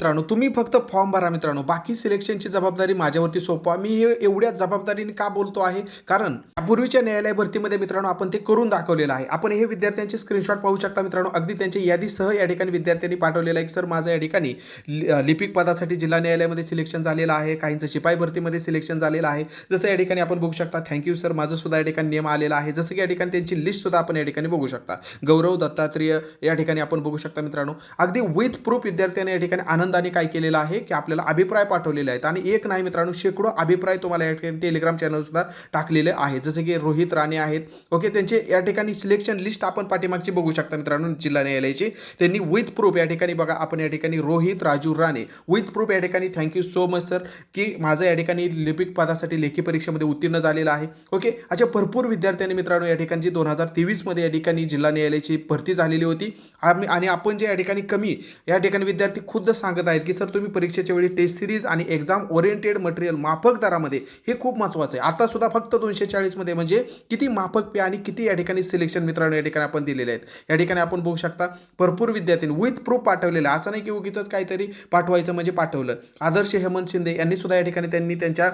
मित्रांनो तुम्ही फक्त फॉर्म भरा मित्रांनो. बाकी सिलेक्शनची जबाबदारी माझ्यावरती सोपवा. मी हे एवढ्या जबाबदारीने का बोलतो आहे? कारण पूर्वीच्या न्यायालय भरतीमध्ये मित्रांनो आपण ते करून दाखवलेलं आहे. आपण हे विद्यार्थ्यांचे स्क्रीनशॉट पाहू शकता मित्रांनो. अगदी त्यांची यादीसह या ठिकाणी विद्यार्थ्यांनी पाठवलेलं आहे. सर माझं या ठिकाणी लिपिक पदासाठी जिल्हा न्यायालयामध्ये सिलेक्शन झालेलं आहे. काहींचं शिपाई भरतीमध्ये सिलेक्शन झालेलं आहे. जसं या ठिकाणी आपण बघू शकता थँक्यू सर माझं सुद्धा या ठिकाणी नियम आलेला आहे. जसं की या ठिकाणी त्यांची लिस्ट सुद्धा आपण या ठिकाणी बघू शकता. गौरव दत्तात्रेय या ठिकाणी आपण बघू शकता मित्रांनो. अगदी विथ प्रूफ विद्यार्थ्यांनी या ठिकाणी आनंद आनंदाने काय केलेलं आहे की आपल्याला अभिप्राय पाठवलेले आहेत आणि एक नाही मित्रांनो शेकडो अभिप्राय तुम्हाला या ठिकाणी टेलिग्राम चॅनलसुद्धा टाकलेले आहेत जसे की रोहित राणे आहेत ओके त्यांचे या ठिकाणी सिलेक्शन लिस्ट आपण पाठीमागची बघू शकता मित्रांनो जिल्हा न्यायालयाची त्यांनी विथ प्रूफ या ठिकाणी बघा आपण या ठिकाणी रोहित राजू राणे विथ प्रूफ या ठिकाणी थँक्यू सो मच सर की माझं या ठिकाणी लिपिक पदासाठी लेखी परीक्षेमध्ये उत्तीर्ण झालेलं आहे ओके अशा भरपूर विद्यार्थ्यांनी मित्रांनो या ठिकाणी दोन हजार तेवीसमध्ये या ठिकाणी जिल्हा न्यायालयाची भरती झालेली होती आणि आपण जे या ठिकाणी कमी या ठिकाणी विद्यार्थी खुद्द सांगत आहेत की सर तुम्ही परीक्षेच्या वेळी टेस्ट सिरीज आणि एक्झाम ओरिएंटेड मटेरियल माफक दरामध्ये हे खूप महत्त्वाचं आहे. आता सुद्धा फक्त दोनशे चाळीसमध्ये म्हणजे किती माफक पे आणि किती या ठिकाणी सिलेक्शन मित्रांनो या ठिकाणी आपण दिलेले आहेत. या ठिकाणी आपण बघू शकता भरपूर विद्यार्थ्यांनी विथ प्रूफ पाठवलेलं असं नाही की उगीच काहीतरी पाठवायचं म्हणजे पाठवलं. आदर्श हेमंत शिंदे यांनी सुद्धा या ठिकाणी त्यांनी त्यांच्या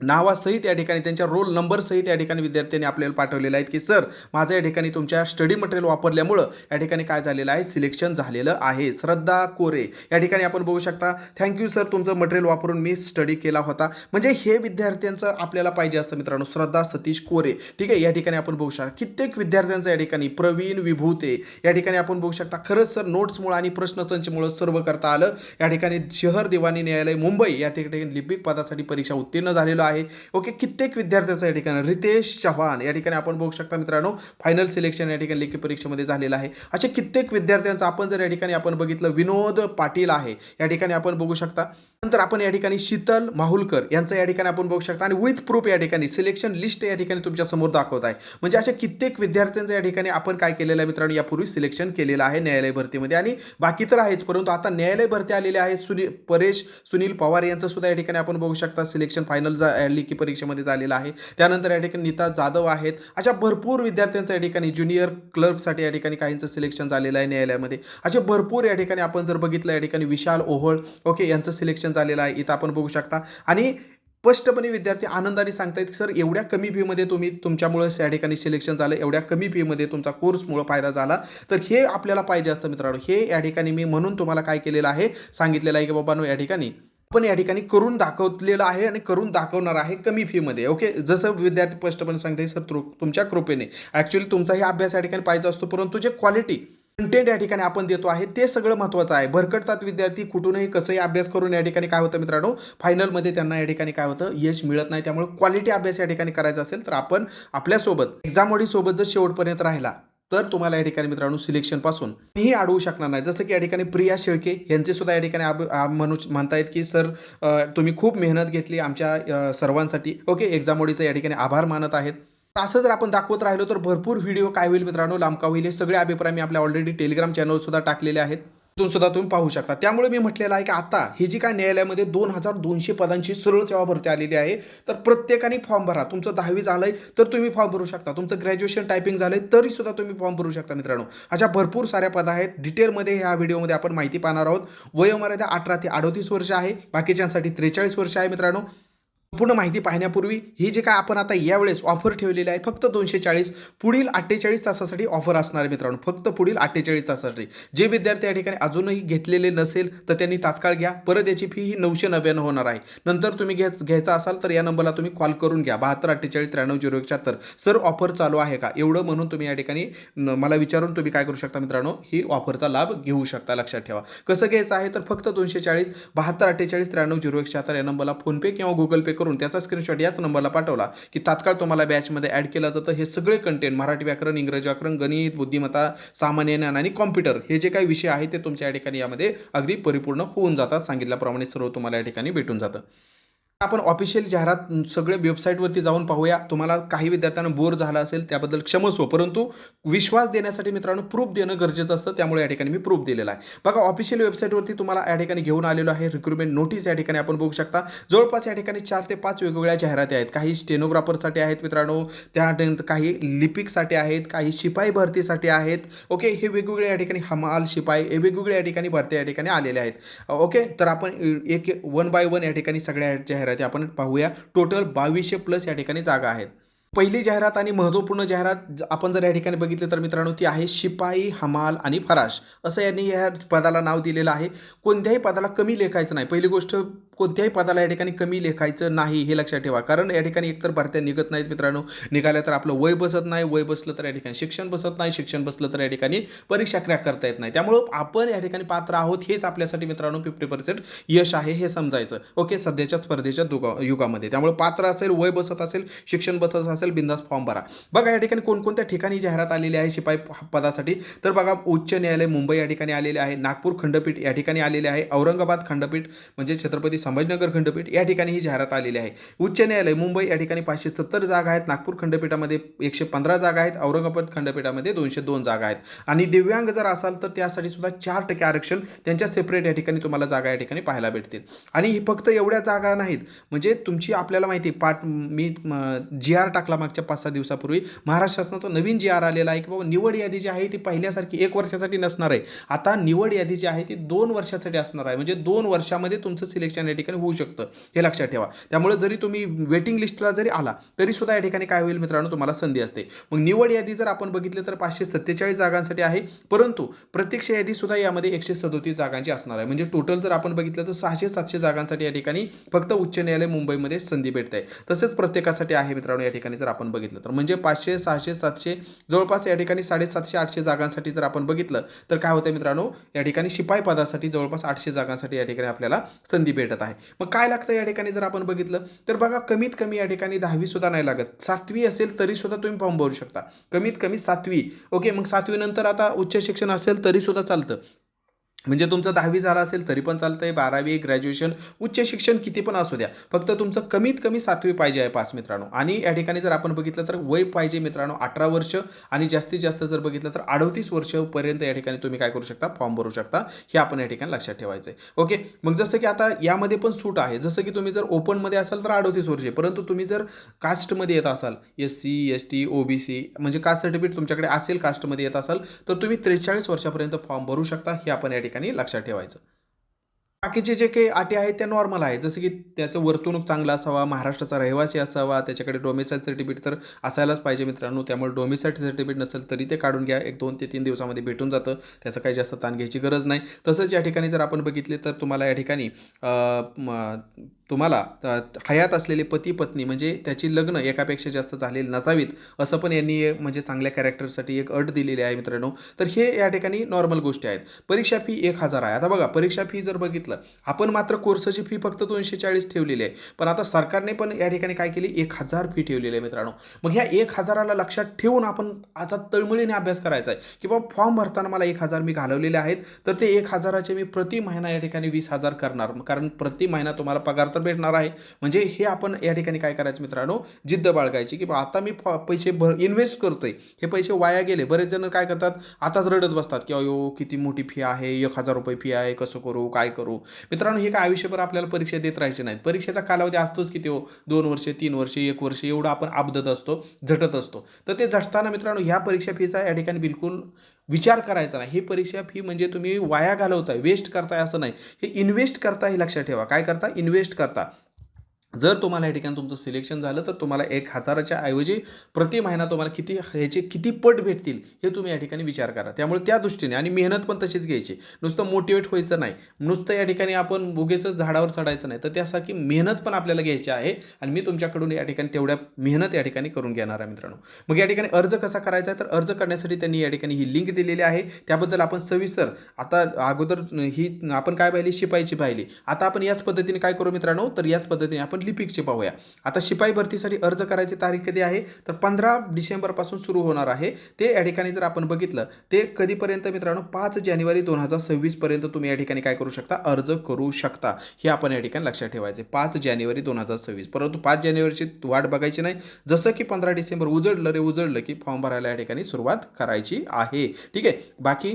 नावासहित या ठिकाणी त्यांच्या रोल नंबरसहित या ठिकाणी विद्यार्थ्यांनी आपल्याला पाठवलेलं आहे की सर माझं या ठिकाणी तुमच्या स्टडी मटेरियल वापरल्यामुळं या ठिकाणी काय झालेलं आहे? सिलेक्शन झालेलं आहे. श्रद्धा कोरे या ठिकाणी आपण बघू शकता थँक्यू सर तुमचं मटेरियल वापरून मी स्टडी केला होता. म्हणजे हे विद्यार्थ्यांचं आपल्याला पाहिजे असतं मित्रांनो श्रद्धा सतीश कोरे. ठीक आहे या ठिकाणी आपण बघू शकता कित्येक विद्यार्थ्यांचं या ठिकाणी प्रवीण विभूते. या ठिकाणी आपण बघू शकता खरंच सर नोट्समुळं आणि प्रश्नसंचमुळं सर्व करता आलं. या ठिकाणी शहर दिवाणी न्यायालय मुंबई या ठिकाणी लिपिक पदासाठी परीक्षा उत्तीर्ण झालेलं आहे. ओके कित्येक विद्यार्थ्यांचं या ठिकाणी रितेश चव्हाण या ठिकाणी आपण बघू शकता मित्रांनो फायनल सिलेक्शन या ठिकाणी लेखी परीक्षेमध्ये झालेलं आहे. असे कित्येक विद्यार्थ्यांचं आपण जर या ठिकाणी आपण बघितलं विनोद पाटील आहे. या ठिकाणी आपण बघू शकता नंतर आपण या ठिकाणी शीतल माहुलकर यांचं या ठिकाणी आपण बघू शकता. आणि विथ प्रूफ या ठिकाणी सिलेक्शन लिस्ट या ठिकाणी तुमच्यासमोर दाखवत आहे. म्हणजे अशा कित्येक विद्यार्थ्यांचं या ठिकाणी आपण काय केलेलं आहे मित्रांनो यापूर्वी सिलेक्शन केलेलं आहे न्यायालय भरतीमध्ये. आणि बाकी तर आहेच परंतु आता न्यायालय भरती आलेले आहे सुनील परेश सुनील पवार यांचं सुद्धा या ठिकाणी आपण बघू शकता. सिलेक्शन फायनल लेखी परीक्षेमध्ये झालेलं आहे. त्यानंतर या ठिकाणी नीता जाधव आहेत. अशा भरपूर विद्यार्थ्यांचं या ठिकाणी ज्युनियर क्लर्कसाठी या ठिकाणी काहींचं सिलेक्शन झालेलं आहे न्यायालयामध्ये. असे भरपूर या ठिकाणी आपण जर बघितलं या ठिकाणी विशाल ओहोळ ओके यांचं सिलेक्शन झालेलं आहे इथं आपण बघू शकता. आणि स्पष्टपणे विद्यार्थी आनंदाने सांगतायत सर एवढ्या कमी फीमध्ये तुम्ही तुमच्यामुळं या ठिकाणी सिलेक्शन झालं एवढ्या कमी फीमध्ये तुमचा कोर्समुळं फायदा झाला. तर हे आपल्याला पाहिजे असतं मित्रांनो. हे या ठिकाणी मी म्हणून तुम्हाला काय केलेलं आहे सांगितलेलं आहे की बाबांनो या ठिकाणी पण या ठिकाणी करून दाखवलेलं आहे आणि करून दाखवणार आहे कमी फीमध्ये ओके? जसं विद्यार्थी स्पष्टपणे सांगते सर तुमच्या कृपेने. ॲक्च्युली तुमचाही अभ्यास या ठिकाणी पाहिजे असतो परंतु जे क्वालिटी कंटेंट या ठिकाणी आपण देतो आहे ते सगळं महत्त्वाचं आहे. भरकटतात विद्यार्थी कुठूनही कसंही अभ्यास करून या ठिकाणी काय होतं मित्रांनो? फायनलमध्ये त्यांना या ठिकाणी काय होतं? यश मिळत नाही. त्यामुळे क्वालिटी अभ्यास या ठिकाणी करायचा असेल तर आपण आपल्यासोबत एक्झाम ओडीसोबत जर शेवटपर्यंत राहिला तर तुम्हाला या ठिकाणी मित्रांनो सिलेक्शनपासून ही अडवू शकणार नाही. जसं की या ठिकाणी प्रिया शेळके यांचे सुद्धा या ठिकाणी आब- आ- म्हणू म्हणतायत की सर तुम्ही खूप मेहनत घेतली आमच्या सर्वांसाठी. ओके एक्झाम ओडीचं या ठिकाणी आभार मानत आहेत. असं जर आपण दाखवत राहिलो तर भरपूर व्हिडिओ काय होईल मित्रांनो लांबका होईल हे सगळे अभिप्राय मी आपल्या ऑलरेडी टेलिग्राम चॅनल सुद्धा टाकलेले आहेत. तिथून सुद्धा तुम्ही पाहू शकता. त्यामुळे मी म्हटलेलं आहे की आता ही जी काय न्यायालयामध्ये दोन हजार दोनशे पदांची सरळ सेवा भरती आलेली आहे तर प्रत्येकाने फॉर्म भरा. तुमचं दहावी झालंय तर तुम्ही फॉर्म भरू शकता. तुमचं ग्रॅज्युएशन टायपिंग झालंय तरी सुद्धा तुम्ही फॉर्म भरू शकता मित्रांनो. अशा भरपूर साऱ्या पदं आहेत. डिटेलमध्ये ह्या व्हिडिओमध्ये आपण माहिती पाहणार आहोत. वयोमर्यादा अठरा ते अडोतीस वर्ष आहे. बाकीच्यांसाठी त्रेचाळीस वर्ष आहे मित्रांनो. पूर्ण माहिती पाहण्यापूर्वी ही जी काय आपण आता यावेळेस ऑफर ठेवलेली आहे फक्त दोनशे चाळीस पुढील अठ्ठेचाळीस तासासाठी ऑफर असणार आहे मित्रांनो. फक्त पुढील अठ्ठेचाळीस तासासाठी. जे विद्यार्थी या ठिकाणी अजूनही घेतलेले नसेल तर त्यांनी तात्काळ घ्या. परत याची फी ही नऊशे नव्याण्णव होणार आहे. नंतर तुम्ही घ्या घ्यायचा असाल तर या नंबरला तुम्ही कॉल करून घ्या. बहात्तर अठ्ठेचाळीस त्र्याण्णव झिरो एकाहत्तर. सर ऑफर चालू आहे का? एवढं म्हणून तुम्ही या ठिकाणी मला विचारून तुम्ही काय करू शकता मित्रांनो? ही ऑफरचा लाभ घेऊ शकता लक्षात ठेवा. कसं घ्यायचं आहे? तर फक्त दोनशे चाळीस बहात्तर अठ्ठेचाळीस त्र्याण्णव झिरो एकशहात्तर या नंबरला फोनपे किंवा गुगल पे करून त्याचा स्क्रीनशॉट याच नंबरला पाठवला की तात्काळ तुम्हाला बॅचमध्ये ॲड केलं जातं. हे सगळे कंटेंट मराठी व्याकरण इंग्रजी व्याकरण गणित बुद्धिमत्ता सामान्य ज्ञान आणि कॉम्प्युटर हे जे काही विषय आहेत ते तुमच्या या ठिकाणी यामध्ये अगदी परिपूर्ण होऊन जातात. सांगितल्याप्रमाणे सर्व तुम्हाला या ठिकाणी भेटून जातं. आपण ऑफिशियल जाहिरात सगळे वेबसाईटवरती जाऊन पाहूया. तुम्हाला काही विद्यार्थ्यांना बोर झाला असेल त्याबद्दल क्षमस्व हो. परंतु विश्वास देण्यासाठी मित्रांनो प्रूफ देणं गरजेचं असतं. त्यामुळे या ठिकाणी मी प्रूफ दिलेला आहे. बघा ऑफिशियल वेबसाईटवरती तुम्हाला या ठिकाणी घेऊन आलेलो आहे रिक्रुटमेंट नोटीस या ठिकाणी आपण बघू शकता जवळपास या ठिकाणी चार ते पाच वेगवेगळ्या जाहिराती आहेत. काही स्टेनोग्राफरसाठी आहेत मित्रांनो त्यानंतर काही लिपिकसाठी आहेत काही शिपाई भरतीसाठी आहेत. ओके हे वेगवेगळ्या या ठिकाणी हमाल शिपाई हे वेगवेगळ्या या ठिकाणी भरती या ठिकाणी आलेले आहेत. ओके तर आपण एक वन बाय वन या ठिकाणी सगळ्या जाहिरात आपण पाहूया. टोटल बावीसशे प्लस या ठिकाणी जागा आहेत. पहिली जाहिरात आणि महत्त्वपूर्ण जाहिरात आपण जर या ठिकाणी बघितली तर मित्रांनो ती आहे शिपाई हमाल आणि फराश. असं यांनी या पदाला नाव दिलेलं आहे. कोणत्याही पदाला कमी लेखायचं नाही. पहिली गोष्ट कोणत्याही पदाला या ठिकाणी कमी लेखायचं नाही हे लक्षात ठेवा. कारण या ठिकाणी एकतर भरत्या निघत नाहीत मित्रांनो. निघाल्या तर आपलं वय बसत नाही. वय बसलं तर या ठिकाणी शिक्षण बसत नाही. शिक्षण बसलं तर या ठिकाणी परीक्षा क्रॅक करता येत नाही. त्यामुळं आपण या ठिकाणी पात्र आहोत हेच आपल्यासाठी मित्रांनो फिफ्टी पर्सेंट यश आहे हे समजायचं. ओके सध्याच्या स्पर्धेच्या दुगा युगामध्ये. त्यामुळे पात्र असेल वय बसत असेल शिक्षण बसत असेल बिंदास फॉर्म भरा. बघा या ठिकाणी कोणकोणत्या ठिकाणी जाहिरात आलेली आहे शिपाई पदासाठी. तर बघा उच्च न्यायालय मुंबई या ठिकाणी आलेले आहे. नागपूर खंडपीठ या ठिकाणी आलेले आहे. औरंगाबाद खंडपीठ म्हणजे छत्रपती संभाजीनगर खंडपीठ या ठिकाणी ही जाहिरात आलेली आहे. उच्च न्यायालय मुंबई या ठिकाणी पाचशे सत्तर जागा आहेत. नागपूर खंडपीठामध्ये एकशे पंधरा जागा आहेत. औरंगाबाद खंडपीठामध्ये दोनशे दोन जागा आहेत. आणि दिव्यांग जर असाल तर त्यासाठी सुद्धा चार टक्के आरक्षण त्यांच्या सेपरेट या ठिकाणी तुम्हाला जागा या ठिकाणी पाहायला भेटतील. आणि ही फक्त एवढ्या जागा नाहीत. म्हणजे तुमची आपल्याला माहिती आहे, पाठ मी जी आर टाकला मागच्या पाच सहा दिवसापूर्वी. महाराष्ट्र शासनाचा नवीन जी आर आलेला आहे की बाबा निवड यादी जी आहे ती पहिल्यासारखी एक वर्षासाठी नसणार आहे. आता निवड यादी जी आहे ती दोन वर्षासाठी असणार आहे. म्हणजे दोन वर्षामध्ये तुमचं सिलेक्शन ठिकाणी होऊ शकतं हे लक्षात ठेवा. त्यामुळे जरी तुम्ही वेटिंग लिस्टला जरी आला तरी सुद्धा या ठिकाणी काय होईल मित्रांनो तुम्हाला संधी असते. मग निवड यादी जर आपण बघितली तर पाचशे सत्तेचाळीस जागांसाठी आहे परंतु प्रत्यक्ष यादी सुद्धा यामध्ये एकशे सदोतीस जागांची असणार आहे. म्हणजे टोटल जर आपण बघितलं तर सहाशे सातशे जागांसाठी या ठिकाणी फक्त उच्च न्यायालय मुंबईमध्ये संधी भेटते. तसेच प्रत्येकासाठी आहे मित्रांनो या ठिकाणी जर आपण बघितलं तर. म्हणजे पाचशे सहाशे सातशे जवळपास या ठिकाणी साडेसातशे आठशे जागांसाठी जर आपण बघितलं तर काय होतं मित्रांनो या ठिकाणी शिपाई पदासाठी जवळपास आठशे जागांसाठी या ठिकाणी आपल्याला संधी भेटत आहे. मग काय लागतं या ठिकाणी जर आपण बघितलं? तर बघा कमीत कमी या ठिकाणी दहावी सुद्धा नाही लागत. सातवी असेल तरी सुद्धा तुम्ही फॉर्म भरू शकता. कमीत कमी सातवी. ओके मग सातवी नंतर आता उच्च शिक्षण असेल तरी सुद्धा चालतं. म्हणजे तुमचं दहावी झालं असेल तरी पण चालतंय. बारावी ग्रॅज्युएशन उच्च शिक्षण किती पण असू द्या. फक्त तुमचं कमीत कमी सातवी पाहिजे आहे पास मित्रांनो. आणि या ठिकाणी जर आपण बघितलं तर वय पाहिजे मित्रांनो अठरा वर्ष. आणि जास्तीत जास्त जर बघितलं तर अडतीस वर्षपर्यंत या ठिकाणी तुम्ही काय करू शकता? फॉर्म भरू शकता. हे आपण या ठिकाणी लक्षात ठेवायचं आहे ओके? मग जसं की आता यामध्ये पण सूट आहे. जसं की तुम्ही जर ओपनमध्ये असाल तर अडतीस वर्षे. परंतु तुम्ही जर कास्टमध्ये येत असाल S C S T O B C म्हणजे कास्ट सर्टिफिकेट तुमच्याकडे असेल कास्टमध्ये येत असाल तर तुम्ही त्रेचाळीस वर्षापर्यंत फॉर्म भरू शकता. हे आपण या ठिकाणी लक्षात ठेवायचं. बाकीचे जे काही अटी आहेत त्या नॉर्मल आहेत. जसं की त्याचं वर्तणूक चांगला असावा महाराष्ट्राचा रहिवासी असावा त्याच्याकडे डोमिसाईल सर्टिफिकेट तर असायलाच पाहिजे मित्रांनो. त्यामुळे डोमिसाईल सर्टिफिकेट नसेल तरी ते काढून घ्या. एक दोन ते तीन दिवसामध्ये भेटून जातं. त्याचं काही जास्त ताण घ्यायची गरज नाही. तसंच या ठिकाणी जर आपण बघितले तर तुम्हाला या ठिकाणी तुम्हाला हयात असलेले पती पत्नी म्हणजे त्याची लग्न एकापेक्षा जास्त झालेली नसावीत असं पण यांनी म्हणजे चांगल्या कॅरेक्टरसाठी एक अट दिलेली आहे मित्रांनो. तर हे या ठिकाणी नॉर्मल गोष्टी आहेत. परीक्षा फी एक हजार आहे. आता बघा परीक्षा फी जर बघितलं आपण मात्र कोर्सची फी फक्त दोनशे चाळीस ठेवलेली आहे. पण आता सरकारने पण या ठिकाणी काय केली? एक हजार फी ठेवलेली आहे मित्रांनो. मग ह्या एक हजाराला लक्षात ठेवून आपण आता तळमळीने अभ्यास करायचा आहे. की बाबा फॉर्म भरताना मला एक हजार मी घालवलेले आहेत तर ते एक हजाराचे मी प्रति महिना या ठिकाणी वीस हजार करणार. कारण प्रति महिना तुम्हाला पगार तर भेटणार आहे. म्हणजे हे आपण या ठिकाणी काय करायचं मित्रांनो? जिद्द बाळगायची. की बा आता मी पैसे भर इन्व्हेस्ट करतोय. हे पैसे वाया गेले. बरेच जण काय करतात? आताच रडत बसतात. की अयो किती मोठी फी आहे. एक हजार रुपये फी आहे. कसं करू? काय करू? मित्रांनो हे काय आयुष्यभर आपल्याला परीक्षा देत राहायचे नाहीत. परीक्षेचा कालावधी असतोच की तो हो? दोन वर्ष तीन वर्ष एक वर्ष एवढं आपण आपदत असतो झटत असतो. तर ते झटताना मित्रांनो ह्या परीक्षा फीचा या ठिकाणी बिलकुल विचार करायचा नाही. ही परीक्षा फी म्हणजे तुम्ही वाया घालवताय वेस्ट करताय असं नाही. हे इन्व्हेस्ट करता हे लक्षात ठेवा. काय करता? इन्व्हेस्ट करता. जर तुम्हाला या ठिकाणी तुमचं सिलेक्शन झालं तर तुम्हाला एक हजाराच्या ऐवजी प्रति महिना तुम्हाला किती ह्याचे किती पट भेटतील हे तुम्ही या ठिकाणी विचार करा. त्यामुळे त्या दृष्टीने आणि मेहनत पण तशीच घ्यायची. नुसतं मोटिवेट व्हायचं नाही. नुसतं या ठिकाणी आपण उगेच झाडावर चढायचं नाही. तर त्यासाठी मेहनत पण आपल्याला घ्यायची आहे आणि मी तुमच्याकडून या ठिकाणी तेवढ्या मेहनत या ठिकाणी करून घेणार आहे मित्रांनो. मग या ठिकाणी अर्ज कसा करायचा आहे? तर अर्ज करण्यासाठी त्यांनी या ठिकाणी ही लिंक दिलेली आहे. त्याबद्दल आपण सविस्तर आता अगोदर ही आपण काय पाहिली? शिपाईची पाहिली. आता आपण याच पद्धतीने काय करू मित्रांनो? तर याच पद्धतीने आपण लिपिकचे पाहूया आता शिपाई भरतीसाठी अर्ज करायची तारीख कधी आहे? तर पंधरा डिसेंबरपासून सुरू होणार आहे. ते या ठिकाणी जर आपण बघितलं ते कधीपर्यंत मित्रांनो? पाच जानेवारी दोन हजार सव्वीसपर्यंत तुम्ही या ठिकाणी काय करू शकता? अर्ज करू शकता. हे आपण या ठिकाणी लक्षात ठेवायचे. पाच जानेवारी दोन हजार सव्वीस. परंतु पाच जानेवारीची वाट बघायची नाही. जसं की पंधरा डिसेंबर उजडलं रे उजडलं की फॉर्म भरायला या ठिकाणी सुरुवात करायची आहे. ठीक आहे? बाकी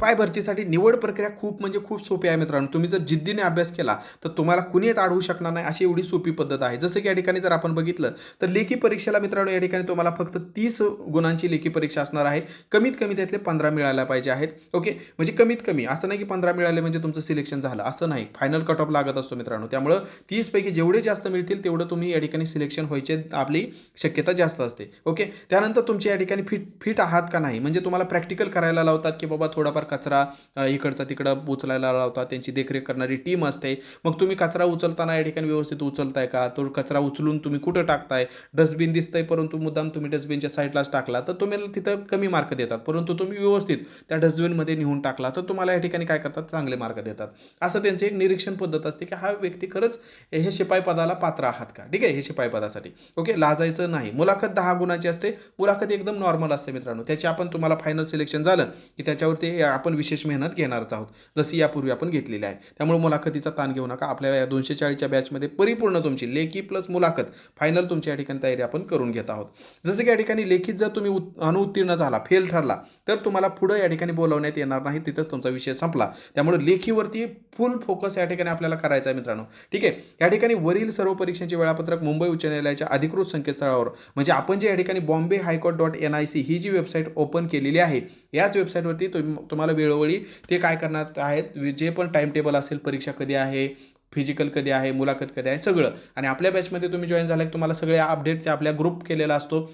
पाय भरतीसाठी निवड प्रक्रिया खूप म्हणजे खूप सोपी आहे मित्रांनो. तुम्ही जर जिद्दीने अभ्यास केला तर तुम्हाला कुणीच अडवू शकणार नाही अशी एवढी सोपी पद्धत आहे. जसं की या ठिकाणी जर आपण बघितलं तर लेखी परीक्षेला मित्रांनो या ठिकाणी तुम्हाला फक्त तीस गुणांची लेखी परीक्षा असणार आहे. कमीत कमी त्यातले पंधरा मिळायला पाहिजे आहेत. ओके? म्हणजे कमीत कमी. असं नाही की पंधरा मिळाले म्हणजे तुमचं सिलेक्शन झालं. असं नाही. फायनल कट ऑफ लागत असतो मित्रांनो. त्यामुळं तीसपैकी जेवढे जास्त मिळतील तेवढं तुम्ही या ठिकाणी सिलेक्शन व्हायचे आपली शक्यता जास्त असते. ओके? त्यानंतर तुमची या ठिकाणी फिट फिट आहात का नाही? म्हणजे तुम्हाला प्रॅक्टिकल करायला लावतात की बाबा थोडाफार कचरा इकडचा तिकडं उचलायला लावता त्यांची देखरेख करणारी टीम असते. मग तुम्ही कचरा उचलताना या ठिकाणी व्यवस्थित उचलताय का? तो कचरा उचलून तुम्ही कुठं टाकताय? डस्टबिन दिसतंय परंतु मुद्दाम तुम्ही डस्टबिनच्या साईडलाच टाकला तर तुम्ही तिथं कमी मार्क देतात. परंतु तुम्ही व्यवस्थित त्या डस्टबिनमध्ये नेऊन टाकला तर तुम्हाला या ठिकाणी काय करतात? चांगले मार्क देतात. असं त्यांचं एक निरीक्षण पद्धत असते की हा व्यक्ती खरंच हे शिपाई पदाला पात्र आहात का? ठीक आहे? हे शिपाई पदासाठी. ओके? लाजायचं नाही. मुलाखत दहा गुणाची असते. मुलाखत एकदम नॉर्मल असते मित्रांनो. त्याची आपण तुम्हाला फायनल सिलेक्शन झालं की त्याच्यावरती आपण विशेष मेहनत घेणारच आहोत. जशी यापूर्वी आपण घेतलेली आहे. त्यामुळे मुलाखतीचा ताण घेऊ नका. आपल्या या दोनशे चाळीसच्या बॅचमध्ये परिपूर्ण तुमची लेखी प्लस मुलाखत फायनल तुमच्या या ठिकाणी तयारी आपण करून घेत आहोत. जसं की या ठिकाणी लेखीत जर तुम्ही अनुउत्तीर्ण अनुत्तीर्ण झाला फेल ठरला तर तुम्हाला पुढं या ठिकाणी बोलवण्यात येणार नाही तिथंच तुमचा विषय संपला. त्यामुळे लेखीवरती फुल फोकस या ठिकाणी आपल्याला करायचा आहे मित्रांनो. ठीक आहे? या ठिकाणी वरील सर्व परीक्षांचे वेळापत्रक मुंबई उच्च न्यायालयाच्या अधिकृत संकेतस्थळावर. म्हणजे आपण जे या ठिकाणी Bombay high court dot N I C ही जी वेबसाईट ओपन केलेली आहे याच वेबसाईटवरती तुम तुम्हाला वेळोवेळी ते काय करणार आहेत जे पण टाइम टेबल असेल परीक्षा कधी आहे फिजिकल कधी आहे मुलाखत कधी आहे सगळं. आणि आपल्या बॅचमध्ये तुम्ही जॉईन झाला की तुम्हाला सगळे अपडेट ते आपल्या ग्रुप केलेला असतो.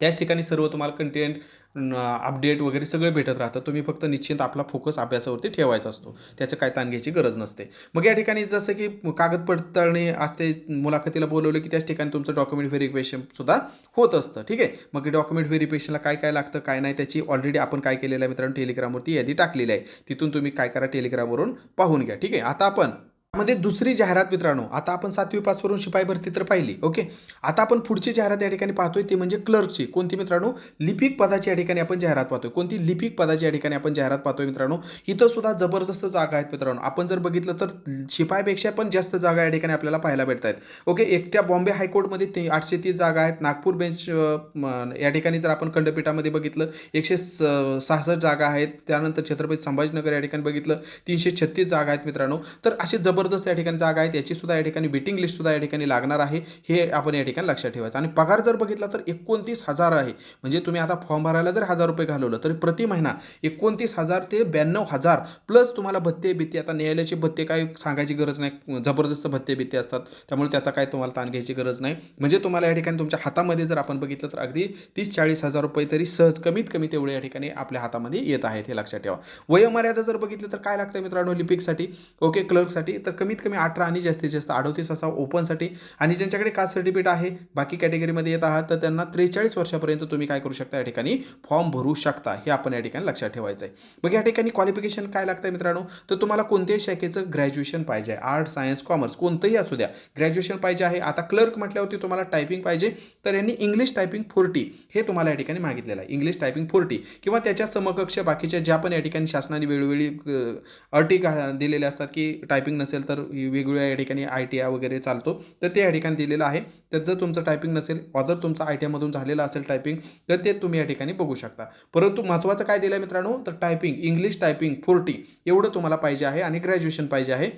त्याच ठिकाणी सर्व तुम्हाला कंटेंट अपडेट वगैरे सगळं भेटत राहतं. तुम्ही फक्त निश्चित आपला फोकस अभ्यासावरती ठेवायचा असतो. त्याचं काय ताण घ्यायची गरज नसते. मग या ठिकाणी जसं की कागद पडताळणी असते मुलाखतीला बोलवलं की त्याच ठिकाणी तुमचं डॉक्युमेंट व्हेरिफिकेशन सुद्धा होत असतं. ठीक आहे? मग डॉक्युमेंट व्हेरिफिकेशनला काय काय लागतं काय नाही त्याची ऑलरेडी आपण काय केलेलं आहे मित्रांनो? टेलिग्रामवरती यादी टाकलेली आहे. तिथून तुम्ही काय करा टेलिग्रामवरून पाहून घ्या. ठीक आहे? आता आपण मध्ये दुसरी जाहिरात मित्रांनो आता आपण सातवी पासवरून शिपाई भरती तर पाहिली ओके? आता आपण पुढची जाहिरात या ठिकाणी पाहतोय ती म्हणजे क्लर्कची कोणती मित्रांनो? लिपिक पदाची या ठिकाणी आपण जाहिरात पाहतोय. कोणती? लिपिक पदाची या ठिकाणी आपण जाहिरात पाहतोय मित्रांनो. इथं सुद्धा जबरदस्त जागा आहेत मित्रांनो. आपण जर बघितलं तर शिपाईपेक्षा पण जास्त जागा या ठिकाणी आपल्याला पाहायला भेटत आहेत ओके? एकट्या बॉम्बे हायकोर्टमध्ये ते आठशे तीस जागा आहेत. नागपूर बेंच या ठिकाणी जर आपण खंडपीठामध्ये बघितलं एकशे स- सहासष्ट जागा आहेत. त्यानंतर छत्रपती संभाजीनगर या ठिकाणी बघितलं तीनशे छत्तीस जागा आहेत मित्रांनो. तर असे जबर जबरदस्त या ठिकाणी जागा आहेत याची सुद्धा या ठिकाणी बिटिंग लिस्ट सुद्धा या ठिकाणी लागणार आहे. हे आपण या ठिकाणी लक्षात ठेवायचं. आणि पगार जर बघितला तर एकोणतीस हजार आहे. म्हणजे तुम्ही आता फॉर्म भरायला जर हजार रुपये घालवलं तरी प्रति महिना एकोणतीस हजार ते ब्याण्णव हजार प्लस तुम्हाला भत्ते बित्ते आता न्यायालयाचे भत्ते काय सांगायची गरज नाही. जबरदस्त भत्ते बित्ते असतात. त्यामुळे त्याचा काय तुम्हाला ताण घ्यायची गरज नाही. म्हणजे तुम्हाला या ठिकाणी तुमच्या हातामध्ये जर आपण बघितलं तर अगदी तीस चाळीस हजार रुपये तरी सहज कमीत कमी तेवढे या ठिकाणी आपल्या हातामध्ये येत आहेत हे लक्षात ठेवा. वयोमर्यादा जर बघितलं तर काय लागतं मित्रांनो? लिपिकसाठी ओके क्लर्कसाठी तर कमीत कमी अठरा आणि जास्तीत जास्त अडोतीस असा ओपनसाठी आणि ज्यांच्याकडे कास्ट सर्टिफिकेट आहे बाकी कॅटेगरीमध्ये येत आहात तर त्यांना त्रेचाळीस वर्षापर्यंत तुम्ही काय करू शकता या ठिकाणी फॉर्म भरू शकता. हे आपण या ठिकाणी लक्षात ठेवायचं आहे मग या ठिकाणी क्वालिफिकेशन काय लागतं मित्रांनो? तर तुम्हाला कोणत्याही शाखेचं ग्रॅज्युएशन पाहिजे. आहे आर्ट सायन्स कॉमर्स कोणतंही असू द्या ग्रॅज्युएशन पाहिजे आहे. आता क्लर्क म्हटल्यावरती तुम्हाला टायपिंग पाहिजे. तर यांनी इंग्लिश टायपिंग फोर्टी हे तुम्हाला या ठिकाणी मागितलेलं आहे. इंग्लिश टायपिंग फोर्टी किंवा त्याच्या समकक्ष बाकीच्या ज्या पण या ठिकाणी शासनाने वेळोवेळी अटी दिलेल्या असतात की टायपिंग नसेल तर वेगवेगळ्या या ठिकाणी आय टी आय वगैरे चालतो. तर ते या ठिकाणी दिलेलं आहे. तर जर तुमचं टायपिंग नसेल ऑदर तुमचं आय टी आयमधून झालेलं असेल टायपिंग तर ते तुम्ही या ठिकाणी बघू शकता. परंतु महत्त्वाचं काय दिलं आहे मित्रांनो? तर टायपिंग इंग्लिश टायपिंग फोर्टी एवढं तुम्हाला पाहिजे आहे आणि ग्रॅज्युएशन पाहिजे आहे.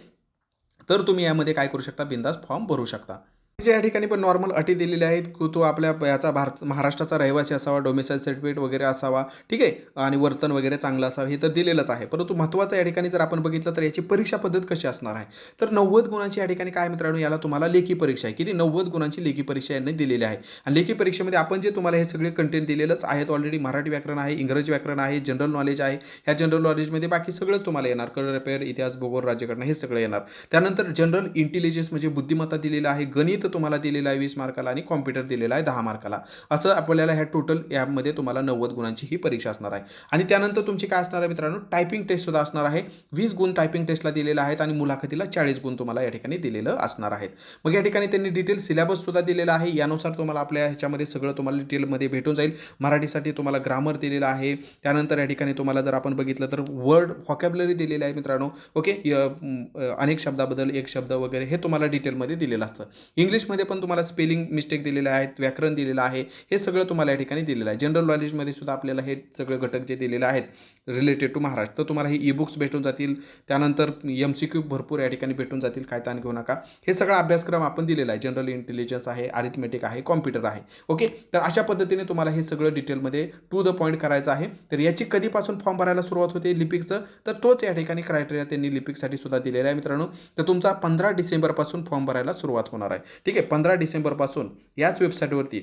तर तुम्ही यामध्ये काय करू शकता? बिंदास फॉर्म भरू शकता. या ठिकाणी पण नॉर्मल अटी दिलेल्या आहेत की तो आपल्या याचा भारत महाराष्ट्राचा रहिवासी असावा डोमिसाईल सर्टिफिकेट वगैरे असावा ठीक आहे? आणि वर्तन वगैरे चांगलं असावं हे तर दिलेलंच आहे. परंतु महत्त्वाचं या ठिकाणी जर आपण बघितलं तर याची परीक्षा पद्धत कशी असणार आहे? तर नव्वद गुणांची या ठिकाणी काय मित्रांनो याला तुम्हाला लेखी परीक्षा आहे. किती? नव्वद गुणांची लेखी परीक्षा यांनी दिलेली आहे. आणि लेखी परीक्षेमध्ये आपण जे तुम्हाला हे सगळे कंटेंट दिलेलंच आहेत ऑलरेडी मराठी व्याकरण आहे इंग्रजी व्याकरण आहे जनरल नॉलेज आहे. ह्या जनरल नॉलेजमध्ये बाकी सगळंच तुम्हाला येणार. करंट अफेअर इतिहास भूगोल राज्यघटना हे सगळं येणार. त्यानंतर जनरल इंटेलिजन्स म्हणजे बुद्धिमत्ता दिलेलं आहे. गणित गणित तुम्हाला दिलेलं आहे वीस मार्काला आणि कॉम्प्युटर दिलेला आहे दहा मार्काला. असं आपल्याला ह्या टोटल यामध्ये तुम्हाला नव्वद गुणांची ही परीक्षा असणार आहे. आणि त्यानंतर तुमची काय असणार आहे मित्रांनो? टायपिंग टेस्ट सुद्धा असणार आहे. वीस गुण टायपिंग टेस्टला दिलेला आहेत आणि मुलाखतीला चाळीस गुण तुम्हाला या ठिकाणी दिलेलं असणार आहेत. मग या ठिकाणी त्यांनी डिटेल सिलेबस सुद्धा दिलेला आहे. यानुसार तुम्हाला आपल्या ह्याच्यामध्ये सगळं तुम्हाला डिटेलमध्ये भेटून जाईल. मराठीसाठी तुम्हाला ग्रामर दिलेलं आहे. त्यानंतर या ठिकाणी तुम्हाला जर आपण बघितलं तर वर्ड व्हॉकॅबलरी दिलेली आहे मित्रांनो. ओके अनेक शब्दाबद्दल एक शब्द वगैरे हे तुम्हाला डिटेलमध्ये दिलेलं असतं. इंग्लिशमध्ये पण तुम्हाला स्पेलिंग मिस्टेक दिलेले आहेत व्याकरण दिलेलं आहे हे सगळं तुम्हाला या ठिकाणी दिलेलं आहे. जनरल नॉलेजमध्ये सुद्धा आपल्याला हे सगळे घटक जे दिलेले आहेत रिलेटेड टू महाराष्ट्र. तर तुम्हाला हे ई बुक्स भेटून जातील त्यानंतर एम सी क्यू भरपूर या ठिकाणी भेटून जातील काय ताण घेऊ नका. हे सगळा अभ्यासक्रम आपण दिलेला आहे. जनरल इंटेलिजन्स आहे अरिथमेटिक आहे कॉम्प्युटर आहे. ओके तर अशा पद्धतीने तुम्हाला हे सगळं डिटेलमध्ये टू द पॉईंट करायचं आहे. तर याची कधीपासून फॉर्म भरायला सुरुवात होते लिपिकचं? तर तोच या ठिकाणी क्रायटेरिया त्यांनी लिपिकसाठी सुद्धा दिलेला आहे मित्रांनो. तर तुमचा पंधरा डिसेंबरपासून फॉर्म भरायला सुरुवात होणार आहे. ठीक आहे पंधरा डिसेंबरपासून याच वेबसाईटवरती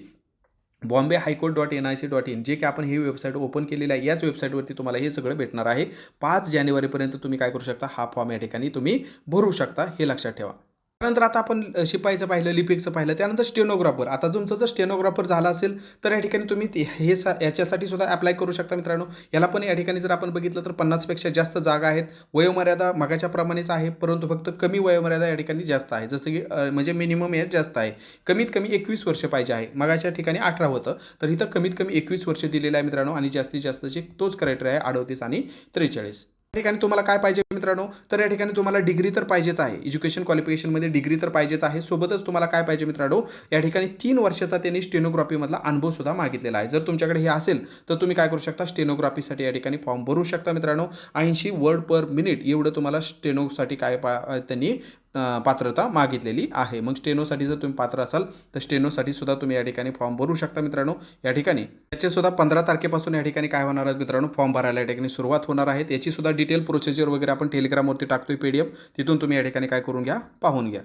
Bombay high court dot N I C dot in जे की आपण ही वेबसाईट ओपन केलेली आहे याच वेबसाईटवरती तुम्हाला हे सगळं भेटणार आहे. पाच जानेवारीपर्यंत तुम्ही काय करू शकता हा फॉर्म या ठिकाणी तुम्ही भरू शकता हे लक्षात ठेवा. त्यानंतर आता आपण शिपाईचं पाहिलं लिपिकचं पाहिलं त्यानंतर स्टेनोग्राफर. आता तुमचं जर स्टेनोग्राफर झाला असेल तर या ठिकाणी तुम्ही हे सा याच्यासाठी सुद्धा अप्लाय करू शकता मित्रांनो. याला पण या ठिकाणी जर आपण बघितलं तर पन्नासपेक्षा जास्त जागा आहेत. वयोमर्यादा मगाच्या प्रमाणेच आहे परंतु फक्त कमी वयोमर्यादा या ठिकाणी जास्त आहे. जसं की म्हणजे मिनिमम एज जास्त आहे. कमीत कमी एकवीस वर्ष पाहिजे आहे. मगाच्या ठिकाणी अठरा होतं तर इथं कमीत कमी एकवीस वर्ष दिलेलं आहे मित्रांनो. आणि जास्तीत जास्तचे तोच क्रायटेरिया आहे अडोतीस आणि त्रेचाळीस. ठिकाणी तुम्हाला काय पाहिजे मित्रांनो? तर या ठिकाणी तुम्हाला डिग्री तर पाहिजेच आहे. एज्युकेशन क्वालिफिकेशनमध्ये डिग्री तर पाहिजेच आहे. सोबतच तुम्हाला काय पाहिजे मित्रांनो? या ठिकाणी तीन वर्षाचा त्यांनी स्टेनोग्राफीमधला अनुभव सुद्धा मागितलेला आहे. जर तुमच्याकडे हे असेल तर तुम्ही काय करू शकता? स्टेनोग्राफीसाठी या ठिकाणी फॉर्म भरू शकता मित्रांनो. ऐंशी वर्ड पर मिनिट एवढं तुम्हाला स्टेनोसाठी काय पा त्यांनी पात्रता मागितलेली आहे. मग स्टेनोसाठी जर तुम्ही पात्र असाल तर स्टेनोसाठी सुद्धा तुम्ही या ठिकाणी फॉर्म भरू शकता मित्रांनो. या ठिकाणी त्याचे सुद्धा पंधरा तारखेपासून या ठिकाणी काय होणार आहे मित्रांनो? फॉर्म भरायला या ठिकाणी सुरुवात होणार आहे. याची सुद्धा डिटेल प्रोसिजर वगैरे आपण टेलिग्रामवरती टाकतोय पी डी एफ तिथून तुम्ही या ठिकाणी काय करून घ्या? पाहून घ्या.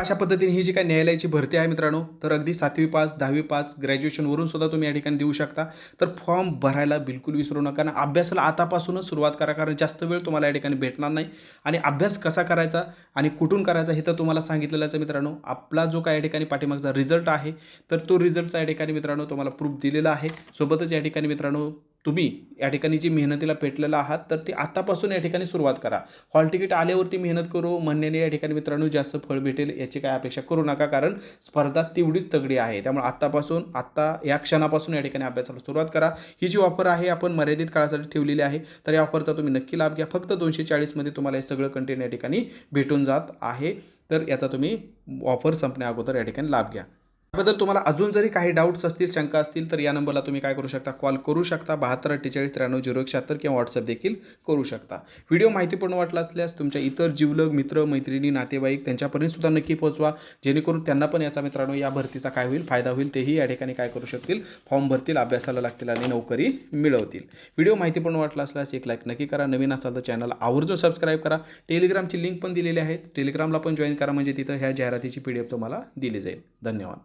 अशा पद्धतीने ही जी काय न्यायालयाची भरती आहे मित्रांनो तर अगदी सातवी पास दहावी पास ग्रॅज्युएशनवरून सुद्धा तुम्ही या ठिकाणी देऊ शकता. तर फॉर्म भरायला बिलकुल विसरू नका आणि अभ्यासाला आतापासूनच सुरुवात करा कारण जास्त वेळ तुम्हाला या ठिकाणी भेटणार नाही. आणि अभ्यास कसा करायचा आणि कुठून करायचा हे तर तुम्हाला सांगितलेलंच आहे मित्रांनो. आपला जो काय या ठिकाणी पाठीमागचा रिझल्ट आहे तर तो रिझल्टचा या ठिकाणी मित्रांनो तुम्हाला प्रूफ दिलेला आहे. सोबतच या ठिकाणी मित्रांनो तुम्ही या ठिकाणी जी मेहनतीला पेटलेला आहात तर ते आतापासून या ठिकाणी सुरुवात करा. हॉल तिकीट आल्यावरती मेहनत करू म्हणण्याने या ठिकाणी मित्रांनो जास्त फळ भेटेल याची काय अपेक्षा करू नका कारण स्पर्धा तेवढीच तगडी आहे. त्यामुळे आत्तापासून आत्ता या क्षणापासून या ठिकाणी अभ्यासाला सुरुवात करा. ही जी ऑफर आहे आपण मर्यादित काळासाठी ठेवलेली आहे तर या ऑफरचा तुम्ही नक्की लाभ घ्या. फक्त दोनशे चाळीसमध्ये तुम्हाला हे सगळं कंटेंट या ठिकाणी भेटून जात आहे. तर याचा तुम्ही ऑफर संपण्या अगोदर या ठिकाणी लाभ घ्या. त्याबद्दल तुम्हाला अजून जरी काही डाऊट्स असतील शंका असतील तर या नंबरला तुम्ही काय करू शकता? कॉल करू शकता. बहात्तर अठ्ठेचाळीस त्र्याण्णव झिरो शहात्तर किंवा व्हॉट्सअप देखील करू शकता. व्हिडिओ माहितीपूर्ण वाटला असल्यास तुमच्या इतर जीवलग मित्र मैत्रिणी नातेवाईक त्यांच्यापर्यंत सुद्धा नक्की पोहोचवा. जेणेकरून त्यांना पण याचा मित्रांनो या भरतीचा काय होईल फायदा होईल तेही या ठिकाणी काय करू शकतील? फॉर्म भरतील अभ्यासाला लागतील आणि नोकरी मिळवतील. व्हिडिओ माहितीपूर्ण वाटला असल्यास एक लाईक नक्की करा. नवीन असाल तर चॅनल आवर्जून सबस्क्राईब करा. टेलिग्रामची लिंक पण दिलेली आहे टेलिग्रामला पण जॉईन करा. म्हणजे तिथं ह्या जाहिरातीची पी डी एफ तुम्हाला दिली जाईल. धन्यवाद.